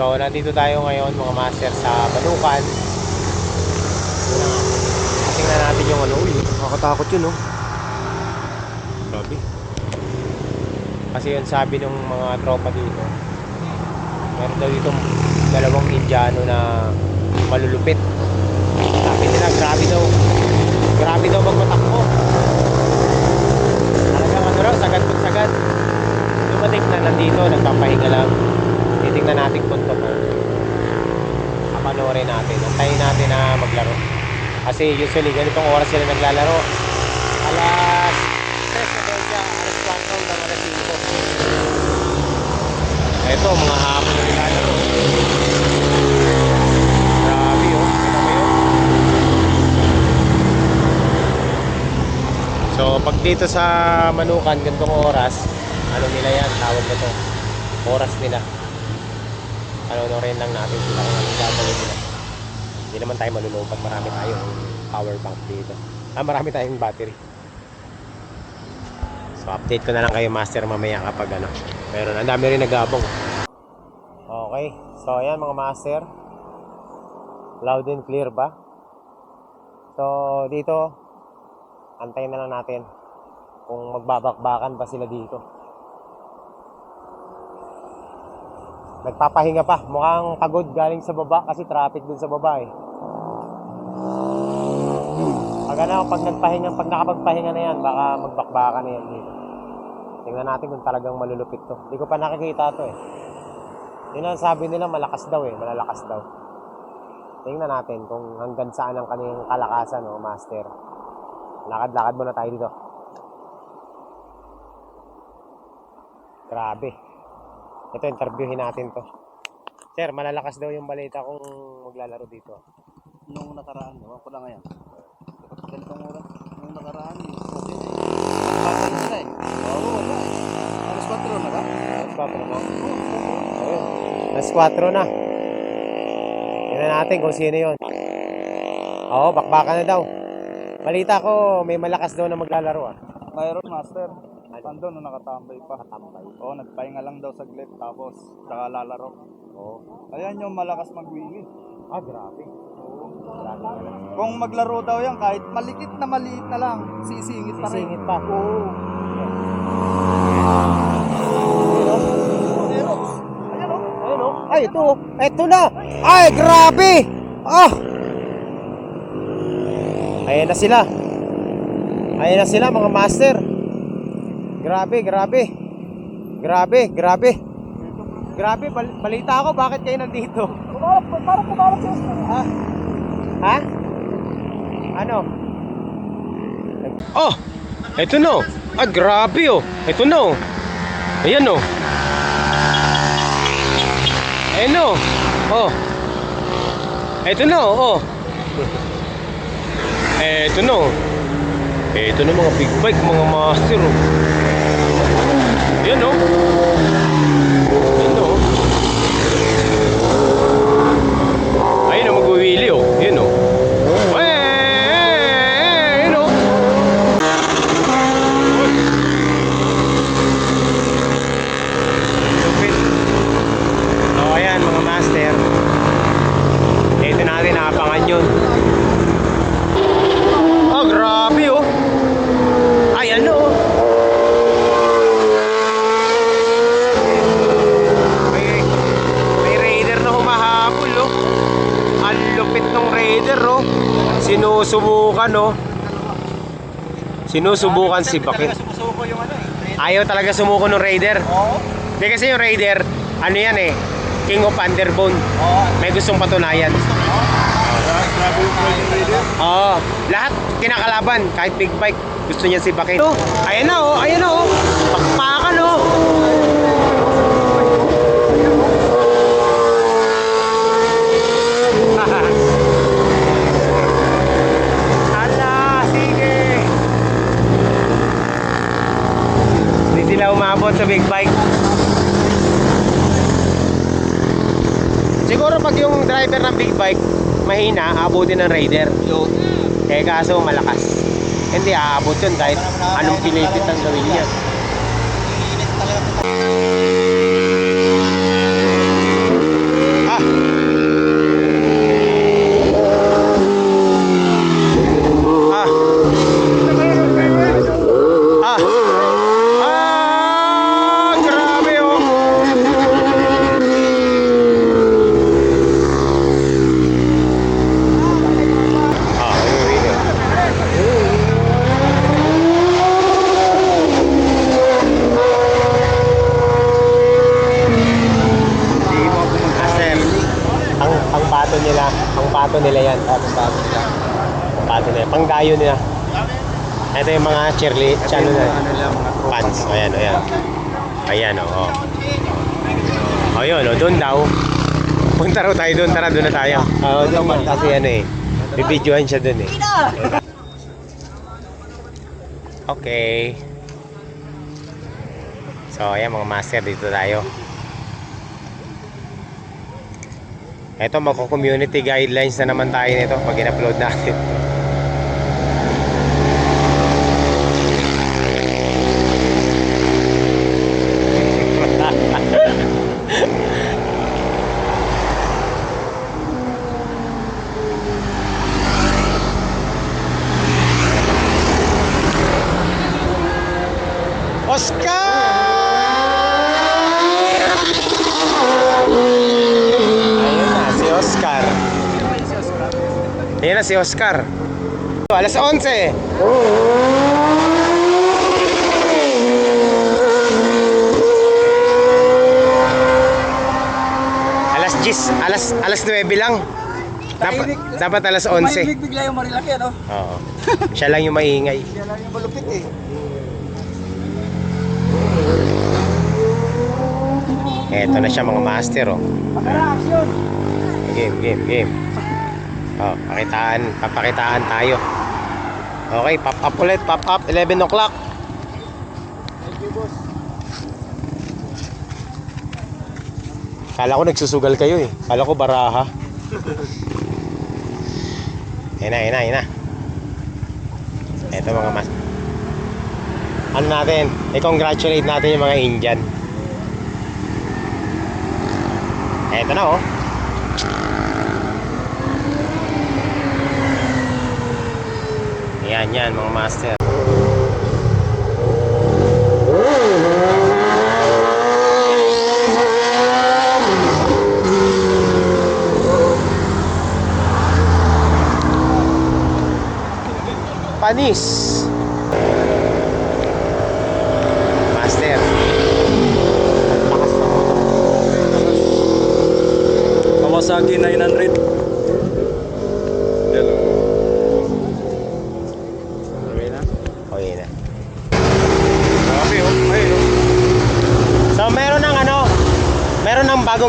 So, nandito tayo ngayon mga master sa Banukan. Tingnan natin yung ano. Uy, nakakatakot yun, no? Grabe. Kasi yun sabi ng mga tropa dito. Meron daw dito dalawang Indiano na malulupit. Sabi nila, grabe daw. Grabe daw magmatakbo. Talagang ano raw, sagad pag sagad. Dumating na nandito, nagpapahinga lang. Titignan natin kung totoo. Kapanoorin natin. Antayin natin na maglaro. Kasi usually, ganitong oras sila naglalaro. Alas 3 na siya. Alas 4 hanggang alas 5. Ito, mga hapon na nilalaro. Grabe oh. Kita mo yun? So, pag dito sa Manukan, ganitong oras, ano nila yan, tawag na to. Oras nila. Ano no rin lang natin sila kung anong gagawin nila. Hindi naman tayo malulupad, marami tayong power bank dito. Ah, marami tayong battery. So, update ko na lang kayo, master, mamaya kapag ano. Meron, ang dami rin nagabong. Okay, so ayan mga master. Loud and clear ba? So, dito, antayin na lang natin kung magbabakbakan pa sila dito. Nagpapahinga pa. Mukhang pagod galing sa baba kasi traffic dun sa baba eh. Pag ano, pag nagpahinga, pag nakapagpahinga na yan, baka magbakbakan na yan dito. Tingnan natin kung talagang malulupit to. Hindi ko pa nakikita to eh. Yun ang sabi nila malakas daw eh, malalakas daw. Tingnan natin kung hanggang saan ang kanilang kalakasan, no, master. Lakad-lakad muna tayo dito. Grabe. Ito, interviewin natin to. Sir, malalakas daw yung balita kung maglalaro dito. Nung nakaraan, no? Ako lang ngayon. Ganitong oras. Nung nakaraan, eh. Okay na eh. Bakit na eh. Oo, wala eh. Alas 4 na ba? Alas 4 na. Ayun. Alas 4 na. Tingnan natin kung sino yun. Oo, bakbakan na daw. Balita ko, may malakas daw na maglalaro ah. Mayroon, master. Ando nung nakatambay pa. Nakatambay? Oo, nagpahinga lang daw saglit. Tapos, saka lalaro. Oo. Ayan yung malakas magwili. Ah, grabe. Grabe pala. Kung maglaro daw yan, kahit malikit na maliit na lang, sisingit pa rin. Sisingit pa. Oo. Pero, ayan o. Ayun oh. Ay, ito oh. Ito na. Ay, grabe. Ah. Ayan na sila. Ayan na sila mga master. Grabe, grabe. Grabe, grabe. Grabe, bal- balita ako bakit kayo nandito. Kumarap, parang kumarap siya. Ha? Ha? Ano? Oh! Ito na oh. Ah, grabe oh. Ito na oh. Ayan oh. Ayan oh. Oh. Ito na oh. Ito na oh. Ito na mga big bike, mga master oh. Ayan oh. Ayan oh. Ayun o, mag-uwili o. Yun o. Eh, eh, eh, Yun o. Uy. Lupit. So, ayan mga master. Ito natin, nakapangan yun. Oh, grabe o. Ay, ano o. May, may raider na humahabol o. Ang lupit ng raider, oh. Sinusubukan, oh. Sinusubukan si Bakit. Sumusuko yung ano eh. Ayaw talaga sumuko ng raider. Oo. Hindi kasi yung raider, ano yan eh, king of underbone. Oo. May gustong patunayan. Grabe yung Floyd Raider. Oo, lahat kinakalaban, kahit big bike, gusto niya si Bakit. Ayan na, oh, ayan na, oh. Pakpakan, oh. Ala, sige. Hindi umabot sa big bike. Siguro pag yung driver ng big bike mahina, abutin ng rider. Yun. Kaya kaso malakas. Hindi aabot yun kahit anong pinipit ang gawin niya. Init talaga. nila, pang pato nila yan. Ah, pang bago nila. Pato nila, pang dayo nila. Ito yung mga cheerlead, Ito ano na, mga ano nila, mga tropa. pants. Ayan, o. Oh, oh. yun, oh, doon daw. Punta raw tayo doon, tara, doon na tayo. Oo, doon man. Kasi ano eh, bibidyohan siya doon eh. Okay. So, ayan mga master, dito tayo. Ito, magko-community guidelines na naman tayo nito pag in-upload natin. Oscar! Ayun na, si Oscar. Ayun na si Oscar. Alas 11. Alas 10, alas alas 9 lang. Dapat, dapat alas 11. Mahigpit bigla yung marilaki, ano? Oo. Siya lang yung maingay. Yan lang yung malupit eh. Eto na siya mga master oh. Makara, action! Game, game, game. Oh, pakitaan, papakitaan tayo. Okay, pop up ulit, pop up, 11 o'clock. Thank you, boss. Kala ko nagsusugal kayo eh. Kala ko baraha. Ayun na, ayun na, ayun na. Eto mga mas. Ano natin? I-congratulate natin yung mga Indian. Eto na oh. Yan, yan mga master. Panis. Master. Lakas ng motor. Kawasaki 900. Hello. Okay na? Okay na. Grabe oh. Ayun oh. So meron ng ano,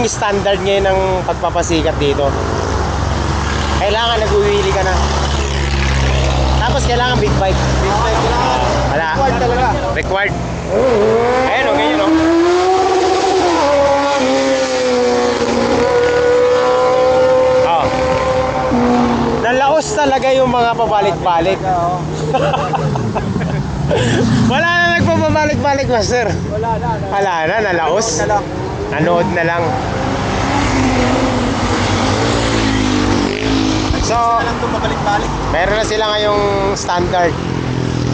meron ng bagong standard ngayon ng pagpapasikat dito. Kailangan nag-uwili ka na. Tapos kailangan big bike. Big bike lang. Wala. Required talaga. Required. Ayun o, ganyan o. Oh. Nalaos talaga yung mga pabalik-balik. Wala na nagpapabalik-balik, master. Wala na. na. Wala na, nalaos. Na lang. Nanood na lang. So, mabalik-balik. meron na sila ngayong standard.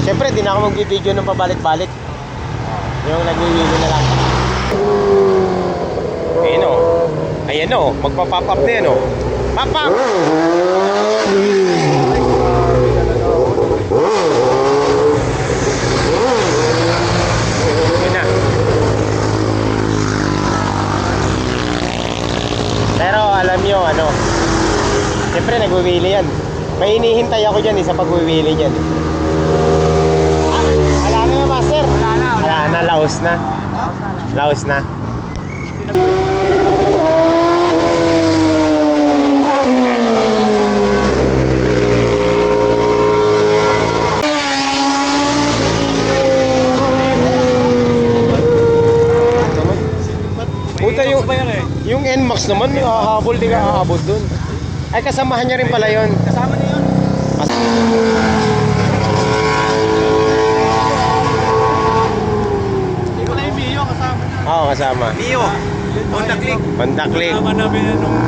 Siyempre, di na ako magbibideo ng pabalik-balik. Yung nagwiwili na lang. Ayun o. Ayan o. Magpa-pop up na yan o. Pop up! Alam nyo, ano, Siyempre, nagwiwili yan. May inihintay ako dyan eh, sa pagwiwili dyan. Ah, wala na na, master. Wala na. Wala na, laos na. Laos na. Puta yung, ba yan eh? NMAX naman, hahabol, di ka hahabol dun. Ay, kasamahan niya rin pala yun. Kasama na yun. Ko na yung Mio kasama na. Oo, kasama. Mio. Honda Click. Kasama namin anong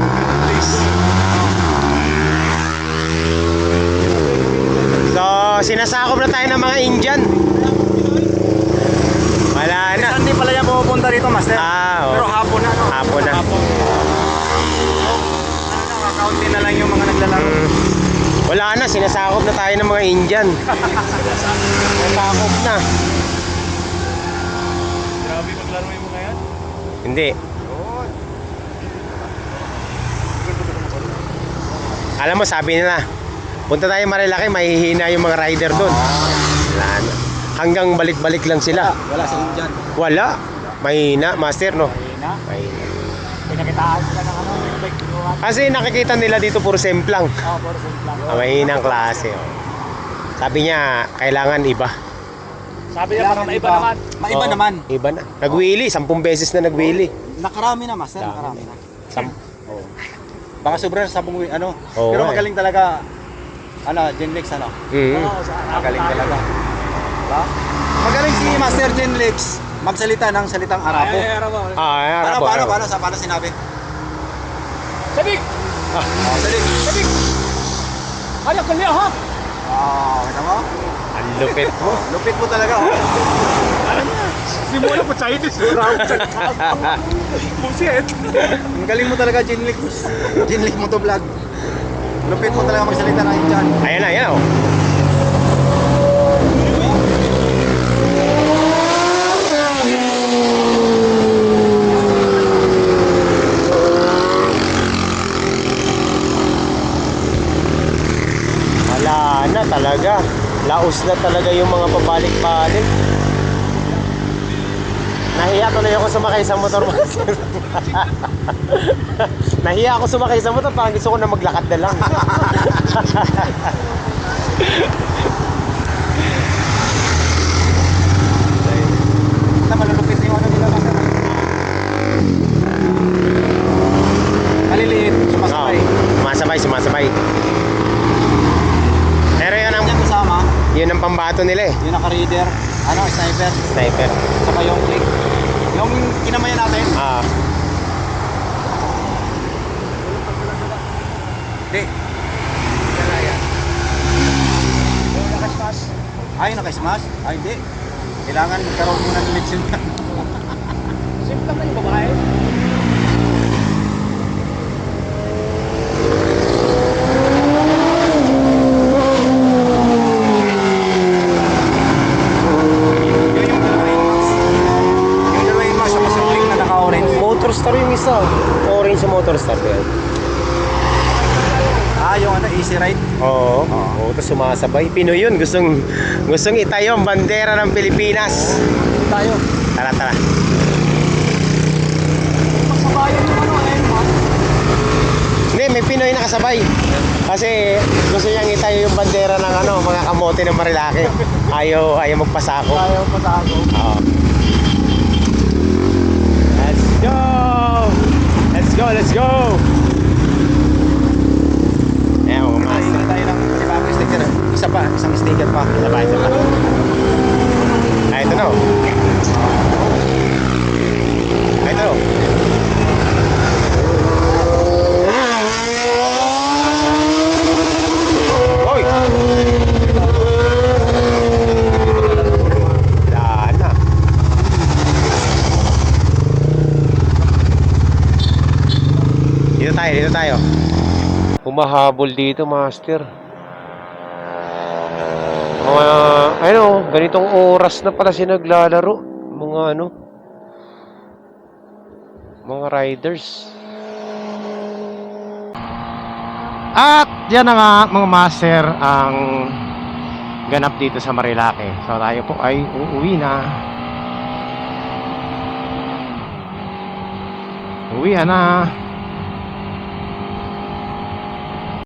So, sinasakop na tayo ng mga Indian. Wala na. Hindi pala yan pupunta dito, Master. Ah, oo. Pero hapon na, no? Hapon na. Hapon. Ano na, lang yung mga naglalaro. Mm. Wala na, sinasakop na tayo ng mga Indian. Sinasakop na. Grabe maglaro yung mga yan. Hindi. Alam mo, sabi nila, punta tayo Marilaki, mahihina yung mga rider doon. Wala na. Hanggang balik-balik lang sila. Wala sa dyan. Wala. Mahina, master, no? Mahina. Mahina. Pinakitaan sila ng Kasi nakikita nila dito puro semplang. Oo, puro sa lang. Ah, mahinang klase. Oh. Sabi niya, kailangan iba. Sabi niya, parang maiba naman. Maiba Oo, naman. Iba na. Nagwili, sampung beses na nagwili. Nakarami na, master. Dami Nakarami na. Sam Oo. Baka sobra sa sabong ano. Oo Pero nga eh. magaling talaga. Ano, Genlex ano? mm Magaling talaga. Diba? Magaling si Master Genlex magsalita ng salitang Arapo. Ah, ay, Paano, Arabo, paano, Arabo. paano, sa paano sinabi? Sabik! Ah, Oh. Sabik! Ano ka niya ha? Oh, kita mo? ang lupit mo. Lupit mo talaga, oh. Simula po Chinese. Buset. Ang galing mo talaga, Genlex. Genlex mo to vlog. Lupit mo talaga magsalita ng Indian. Ayan na, ayan na. Oh. Wala na talaga. Laos na talaga yung mga pabalik-balik. Nahiya tuloy ako sumakay sa motor. Nahiya ako sumakay sa motor. Parang gusto ko na maglakad na lang. Malulupit yung ano nila, Master. Maliliit, sumasabay. Oo, sumasabay, sumasabay. Pero yun ang, Yan kasama, yun ang pambato nila eh. yung naka-reader, ano, sniper, Sniper. saka yung click. Yung kinamayan natin, Ah, Hindi. Ay, naka-smash? Ay, hindi. Kailangan magkaroon muna ng leksyon yan. Simple lang yung babae. Yun yung dalawang max. Yung dalawang max, saka sa click na naka-orange. motor star yung isa. Orange sa motor star yan. Ah, yung ano, easy ride. Oo. Sumasabay. Pinoy yun. Gustong, gustong itayo ang bandera ng Pilipinas. Tayo. Tara, tara. Magsabayan yung ano eh. Hindi, may Pinoy na kasabay. Kasi gusto niyang itayo yung bandera ng ano, mga kamote ng Marilaki. Ayaw, ayaw magpasako. Pa tayo. Oo. Let's go! Let's go, let's go! Ayan, mga Ah, master. hindi tayo ng panibagong sticker. Isa pa, isang sticker pa. Isa pa, isa pa. Ah, ito na. oh. Ah, ito. oh. Dito tayo, dito tayo. Humahabol dito, master. Mga, ano, ganitong oras na pala siya naglalaro. Mga ano, mga riders. At yan na nga mga master ang ganap dito sa Marilake. So tayo po ay uuwi na. Uwi na.